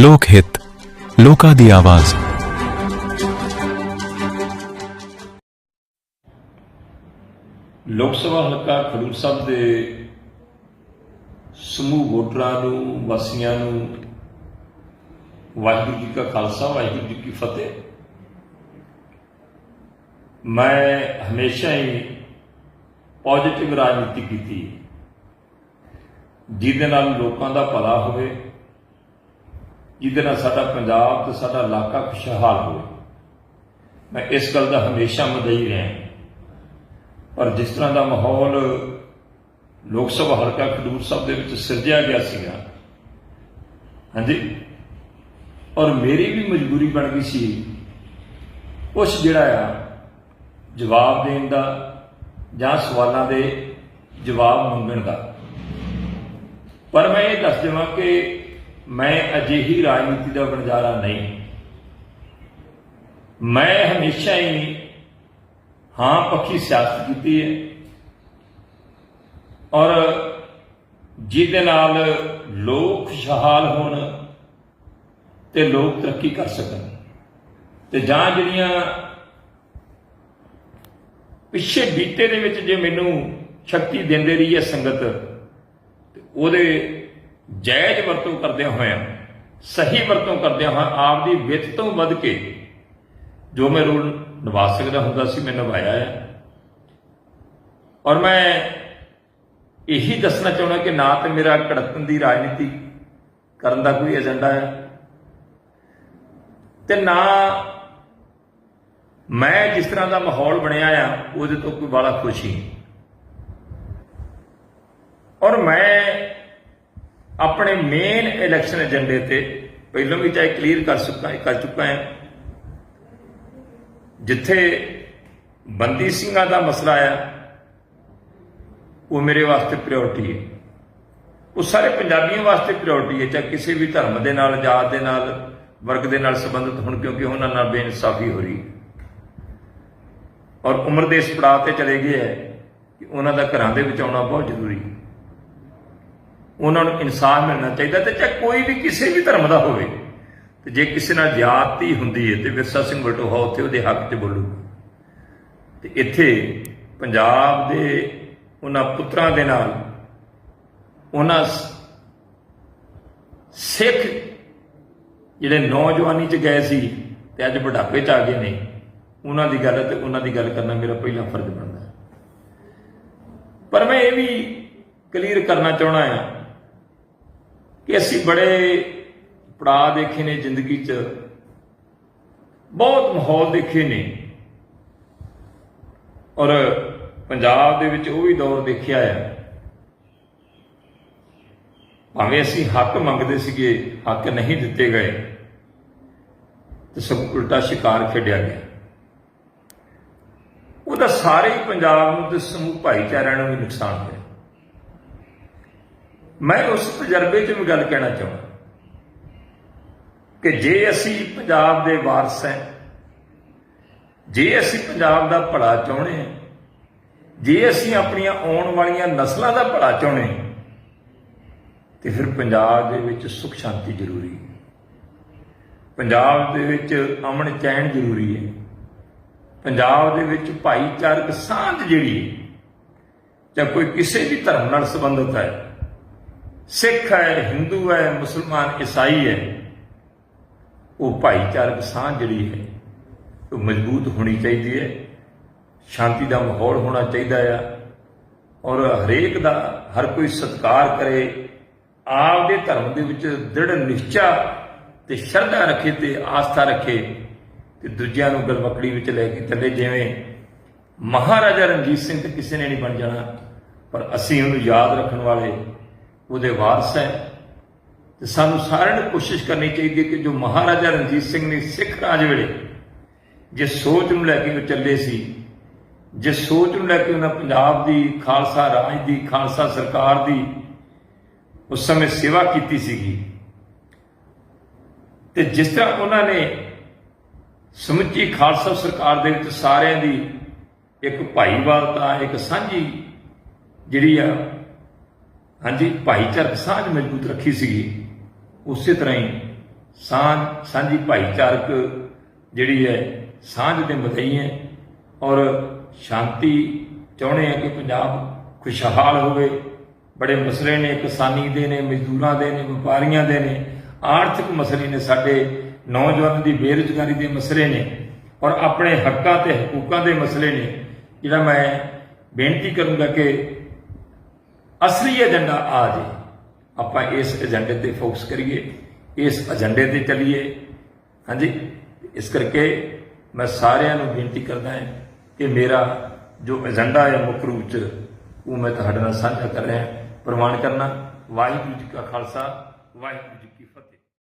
ਲੋਕ ਹਿੱਤ, ਲੋਕਾਂ ਦੀ ਆਵਾਜ਼। ਲੋਕ ਸਭਾ ਹਲਕਾ ਖਡੂਰ ਸਾਹਿਬ ਦੇ ਸਮੂਹ ਵੋਟਰਾਂ ਨੂੰ, ਵਾਸੀਆਂ ਨੂੰ ਵਾਹਿਗੁਰੂ ਜੀ ਕਾ ਖਾਲਸਾ, ਵਾਹਿਗੁਰੂ ਜੀ ਕੀ ਫਤਿਹ। ਮੈਂ ਹਮੇਸ਼ਾ ਹੀ ਪੋਜ਼ਿਟਿਵ ਰਾਜਨੀਤੀ ਕੀਤੀ ਜਿਹਦੇ ਨਾਲ ਲੋਕਾਂ ਦਾ ਭਲਾ ਹੋਵੇ ਜਿਹਦੇ ਨਾਲ ਸਾਡਾ ਪੰਜਾਬ ਤੇ ਸਾਡਾ ਇਲਾਕਾ ਖੁਸ਼ਹਾਲ ਹੋਵੇ। ਮੈਂ ਇਸ ਗੱਲ ਦਾ ਹਮੇਸ਼ਾ ਮਦਈ ਰਿਹਾ ਪਰ ਜਿਸ ਤਰ੍ਹਾਂ ਦਾ ਮਾਹੌਲ ਲੋਕ ਸਭਾ ਹਲਕਾ ਖਡੂਰ ਸਾਹਿਬ ਦੇ ਵਿੱਚ ਸਿਰਜਿਆ ਗਿਆ ਸੀਗਾ, ਹਾਂਜੀ, ਔਰ ਮੇਰੀ ਵੀ ਮਜਬੂਰੀ ਬਣ ਗਈ ਸੀ, ਕੁਛ ਜਿਹੜਾ ਆ, ਜਵਾਬ ਦੇਣ ਦਾ ਜਾਂ ਸਵਾਲਾਂ ਦੇ ਜਵਾਬ ਮੰਗਣ ਦਾ। ਪਰ ਮੈਂ ਇਹ ਦੱਸ ਦੇਵਾਂ ਕਿ ਮੈਂ ਅਜਿਹੀ ਰਾਜਨੀਤੀ ਦਾ ਵਣਜਾਰਾ ਨਹੀਂ। ਮੈਂ ਹਮੇਸ਼ਾ ਹੀ ਹਾਂ ਪੱਖੀ ਸਿਆਸਤ ਕੀਤੀ ਹੈ। ਔਰ ਜਿਹਦੇ ਨਾਲ ਲੋਕ ਖੁਸ਼ਹਾਲ ਹੋਣ ਤੇ ਲੋਕ ਤਰੱਕੀ ਕਰ ਸਕਣ। ਤੇ ਜਾਂ ਜਿਹੜੀਆਂ ਪਿੱਛੇ ਬੀਤੇ ਦੇ ਵਿੱਚ ਜੇ ਮੈਨੂੰ ਸ਼ਕਤੀ ਦਿੰਦੇ ਰਹੀ ਹੈ ਸੰਗਤ, ਤੇ ਉਹਦੇ ਜਾਇਜ਼ ਵਰਤੋਂ ਕਰਦਿਆਂ ਹੋਇਆਂ, ਸਹੀ ਵਰਤੋਂ ਕਰਦਿਆਂ ਹੋਇਆਂ ਆਪ ਦੀ ਵਿੱਤ ਤੋਂ ਵੱਧ ਕੇ ਜੋ ਮੈਂ ਰੋਲ ਨਿਭਾ ਸਕਦਾ ਹੁੰਦਾ ਸੀ, ਮੈਂ ਨਿਭਾਇਆ ਹੈ ਔਰ ਮੈਂ ਇਹੀ ਦੱਸਣਾ ਚਾਹੁੰਦਾ ਕਿ ਨਾ ਤੇ ਮੇਰਾ ਕੜਤਨ ਦੀ ਰਾਜਨੀਤੀ ਕਰਨ ਦਾ ਕੋਈ ਏਜੰਡਾ ਹੈ ਤੇ ਨਾ ਮੈਂ ਜਿਸ ਤਰ੍ਹਾਂ ਦਾ ਮਾਹੌਲ ਬਣਿਆ ਆ, ਉਹਦੇ ਤੋਂ ਕੋਈ ਬਾਲਾ ਖੁਸ਼ ਹੀ ਨਹੀਂ। ਔਰ ਮੈਂ ਆਪਣੇ ਮੇਨ ਇਲੈਕਸ਼ਨ ਏਜੰਡੇ ਤੇ ਪਹਿਲਾਂ ਵੀ ਚਾਹੇ ਕਲੀਅਰ ਕਰ ਚੁੱਕਾ ਕਰ ਚੁੱਕਾ ਹੈ। ਜਿੱਥੇ ਬੰਦੀ ਸਿੰਘਾਂ ਦਾ ਮਸਲਾ ਆ, ਉਹ ਮੇਰੇ ਵਾਸਤੇ ਪ੍ਰਾਇੋਰਟੀ ਹੈ। ਉਹ ਸਾਰੇ ਪੰਜਾਬੀਆਂ ਵਾਸਤੇ ਪ੍ਰਾਇੋਰਟੀ ਹੈ, ਚਾਹੇ ਕਿਸੇ ਵੀ ਧਰਮ ਦੇ ਨਾਲ, ਜਾਤ ਦੇ ਨਾਲ, ਵਰਗ ਦੇ ਨਾਲ ਸੰਬੰਧਿਤ ਹੋਣ, ਕਿਉਂਕਿ ਉਹਨਾਂ ਨਾਲ ਬੇਇਨਸਾਫੀ ਹੋ ਰਹੀ ਹੈ। ਔਰ ਉਮਰ ਦੇ ਇਸ ਪੜਾਅ ਤੇ ਚਲੇ ਗਏ ਹੈ ਕਿ ਉਹਨਾਂ ਦਾ ਘਰਾਂ ਦੇ ਵਿੱਚ ਆਉਣਾ ਬਹੁਤ ਜ਼ਰੂਰੀ ਹੈ। ਉਹਨਾਂ ਨੂੰ ਇਨਸਾਫ ਮਿਲਣਾ ਚਾਹੀਦਾ ਤੇ ਚਾਹੇ ਕੋਈ ਵੀ ਕਿਸੇ ਵੀ ਧਰਮ ਦਾ ਹੋਵੇ, ਤੇ ਜੇ ਕਿਸੇ ਨਾਲ ਜਾਤੀ ਹੁੰਦੀ ਹੈ ਤੇ ਵਿਰਸਾ ਸਿੰਘ ਬਟੋਹਾ ਉੱਥੇ ਉਹਦੇ ਹੱਕ 'ਚ ਬੋਲੂ। ਤੇ ਇੱਥੇ ਪੰਜਾਬ ਦੇ ਉਹਨਾਂ ਪੁੱਤਰਾਂ ਦੇ ਨਾਲ ਉਹਨਾਂ ਸਿੱਖ ਜਿਹੜੇ ਨੌਜਵਾਨੀ 'ਚ ਗਏ ਸੀ ਤੇ ਅੱਜ ਬੁਢਾਪੇ 'ਚ ਆ ਗਏ ਨੇ, ਉਹਨਾਂ ਦੀ ਗੱਲ ਹੈ ਤੇ ਉਹਨਾਂ ਦੀ ਗੱਲ ਕਰਨਾ ਮੇਰਾ ਪਹਿਲਾ ਫਰਜ਼ ਬਣਦਾ। ਪਰ ਮੈਂ ਇਹ ਵੀ ਕਲੀਅਰ ਕਰਨਾ ਚਾਹਣਾ ਆ ਕਿ ਅਸੀਂ ਬੜੇ ਪੜਾਅ ਦੇਖੇ ਨੇ ਜ਼ਿੰਦਗੀ 'ਚ। ਬਹੁਤ ਮਾਹੌਲ ਦੇਖੇ ਨੇ। ਔਰ ਪੰਜਾਬ ਦੇ ਵਿੱਚ ਉਹ ਵੀ ਦੌਰ ਦੇਖਿਆ ਆ। ਭਾਵੇਂ ਅਸੀਂ ਹੱਕ ਮੰਗਦੇ ਸੀਗੇ, ਹੱਕ ਨਹੀਂ ਦਿੱਤੇ ਗਏ, ਤੇ ਸਭ ਉਲਟਾ ਸ਼ਿਕਾਰ ਖੇਡਿਆ ਗਿਆ। ਉਹਦਾ ਸਾਰੇ ਹੀ ਪੰਜਾਬ ਨੂੰ ਤੇ ਸਮੂਹ ਭਾਈਚਾਰਿਆਂ ਨੂੰ ਵੀ ਨੁਕਸਾਨ ਹੋਇਆ। ਮੈਂ ਉਸ ਤਜਰਬੇ 'ਚ ਵੀ ਗੱਲ ਕਹਿਣਾ ਚਾਹੁੰਦਾ ਕਿ ਜੇ ਅਸੀਂ ਪੰਜਾਬ ਦੇ ਵਾਰਸ ਹਾਂ, ਜੇ ਅਸੀਂ ਪੰਜਾਬ ਦਾ ਭਲਾ ਚਾਹੁੰਦੇ ਹਾਂ, ਜੇ ਅਸੀਂ ਆਪਣੀਆਂ ਆਉਣ ਵਾਲੀਆਂ ਨਸਲਾਂ ਦਾ ਭਲਾ ਚਾਹੁੰਦੇ ਹਾਂ, ਤੇ ਫਿਰ ਪੰਜਾਬ ਦੇ ਵਿੱਚ ਸੁਖ ਸ਼ਾਂਤੀ ਜ਼ਰੂਰੀ ਹੈ। ਪੰਜਾਬ ਦੇ ਵਿੱਚ ਅਮਨ ਚੈਨ ਜ਼ਰੂਰੀ ਹੈ। ਪੰਜਾਬ ਦੇ ਵਿੱਚ ਭਾਈਚਾਰਕ ਸਾਂਝ ਜਿਹੜੀ ਹੈ, ਜਾਂ ਕੋਈ ਕਿਸੇ ਵੀ ਧਰਮ ਨਾਲ ਸੰਬੰਧਿਤ ਹੈ ਸਿੱਖ ਹੈ, ਹਿੰਦੂ ਹੈ, ਮੁਸਲਮਾਨ, ਈਸਾਈ ਹੈ, ਉਹ ਭਾਈਚਾਰਕ ਸਾਂਝ ਜਿਹੜੀ ਹੈ, ਉਹ ਮਜ਼ਬੂਤ ਹੋਣੀ ਚਾਹੀਦੀ ਹੈ, ਸ਼ਾਂਤੀ ਦਾ ਮਾਹੌਲ ਹੋਣਾ ਚਾਹੀਦਾ ਆ, ਔਰ ਹਰੇਕ ਦਾ ਹਰ ਕੋਈ ਸਤਿਕਾਰ ਕਰੇ ਆਪ ਦੇ ਧਰਮ ਦੇ ਵਿੱਚ ਦ੍ਰਿੜ ਨਿਸ਼ਚਾ ਤੇ ਸ਼ਰਧਾ ਰੱਖੇ ਤੇ ਆਸਥਾ ਰੱਖੇ ਤੇ ਦੂਜਿਆਂ ਨੂੰ ਗਲਵਕੜੀ ਵਿੱਚ ਲੈ ਕੇ ਚੱਲੇ, ਜਿਵੇਂ ਮਹਾਰਾਜਾ ਰਣਜੀਤ ਸਿੰਘ ਤੇ ਕਿਸੇ ਨੇ ਨਹੀਂ ਬਣ ਜਾਣਾ, ਪਰ ਅਸੀਂ ਉਹਨੂੰ ਯਾਦ ਰੱਖਣ ਵਾਲੇ ਉਹਦੇ ਵਾਰਸ ਹੈ। ਤੇ ਸਾਨੂੰ ਸਾਰਿਆਂ ਨੂੰ ਕੋਸ਼ਿਸ਼ ਕਰਨੀ ਚਾਹੀਦੀ ਹੈ ਕਿ ਜੋ ਮਹਾਰਾਜਾ ਰਣਜੀਤ ਸਿੰਘ ਨੇ ਸਿੱਖ ਰਾਜ ਵੇਲੇ ਜਿਸ ਸੋਚ ਨੂੰ ਲੈ ਕੇ ਉਹ ਚੱਲੇ ਸੀ ਜਿਸ ਸੋਚ ਨੂੰ ਲੈ ਕੇ ਉਹਨਾਂ ਪੰਜਾਬ ਦੀ ਖਾਲਸਾ ਰਾਜ ਦੀ, ਖਾਲਸਾ ਸਰਕਾਰ ਦੀ ਉਸ ਸਮੇਂ ਸੇਵਾ ਕੀਤੀ ਸੀਗੀ। ਤੇ ਜਿਸ ਤਰ੍ਹਾਂ ਉਹਨਾਂ ਨੇ ਸਮੁੱਚੀ ਖਾਲਸਾ ਸਰਕਾਰ ਦੇ ਵਿੱਚ ਸਾਰਿਆਂ ਦੀ ਇੱਕ ਭਾਈਵਾਲਤਾ ਇੱਕ ਸਾਂਝੀ ਜਿਹੜੀ ਆ ਹਾਂਜੀ, ਭਾਈਚਾਰਕ ਸਾਂਝ ਮਜ਼ਬੂਤ ਰੱਖੀ ਸੀਗੀ। ਉਸੇ ਤਰ੍ਹਾਂ ਹੀ ਸਾਂਝ, ਸਾਂਝੀ ਭਾਈਚਾਰਕ ਜਿਹੜੀ ਹੈ, ਸਾਂਝ ਦੇ ਮਦਈ ਹੈ ਔਰ ਸ਼ਾਂਤੀ ਚਾਹੁੰਦੇ ਆ ਕਿ ਪੰਜਾਬ ਖੁਸ਼ਹਾਲ ਹੋਵੇ। ਬੜੇ ਮਸਲੇ ਨੇ, ਕਿਸਾਨੀ ਦੇ ਨੇ, ਮਜ਼ਦੂਰਾਂ ਦੇ ਨੇ, ਵਪਾਰੀਆਂ ਦੇ ਨੇ। ਆਰਥਿਕ ਮਸਲੇ ਨੇ, ਸਾਡੇ ਨੌਜਵਾਨਾਂ ਦੀ ਬੇਰੁਜ਼ਗਾਰੀ ਦੇ ਮਸਲੇ ਨੇ ਔਰ ਆਪਣੇ ਹੱਕਾਂ ਤੇ ਹਕੂਕਾਂ ਦੇ ਮਸਲੇ ਨੇ। ਜਿਹੜਾ ਮੈਂ ਬੇਨਤੀ ਕਰੂੰਗਾ ਕਿ ਅਸਲੀ ਏਜੰਡਾ ਆ ਜੇ। ਆਪਾਂ ਇਸ ਏਜੰਡੇ ਤੇ ਫੋਕਸ ਕਰੀਏ, ਇਸ ਏਜੰਡੇ ਤੇ ਚੱਲੀਏ। ਹਾਂਜੀ, ਇਸ ਕਰਕੇ ਮੈਂ ਸਾਰਿਆਂ ਨੂੰ ਬੇਨਤੀ ਕਰਦਾ ਹਾਂ ਕਿ ਮੇਰਾ ਜੋ ਏਜੰਡਾ ਹੈ ਮੁੱਖ ਰੂਪ ਚ, ਉਹ ਮੈਂ ਤੁਹਾਡੇ ਨਾਲ ਸਾਂਝਾ ਕਰ ਰਿਹਾ ਪ੍ਰਵਾਨ ਕਰਨਾ। ਵਾਹਿਗੁਰੂ ਜੀ ਕਾ ਖਾਲਸਾ, ਵਾਹਿਗੁਰੂ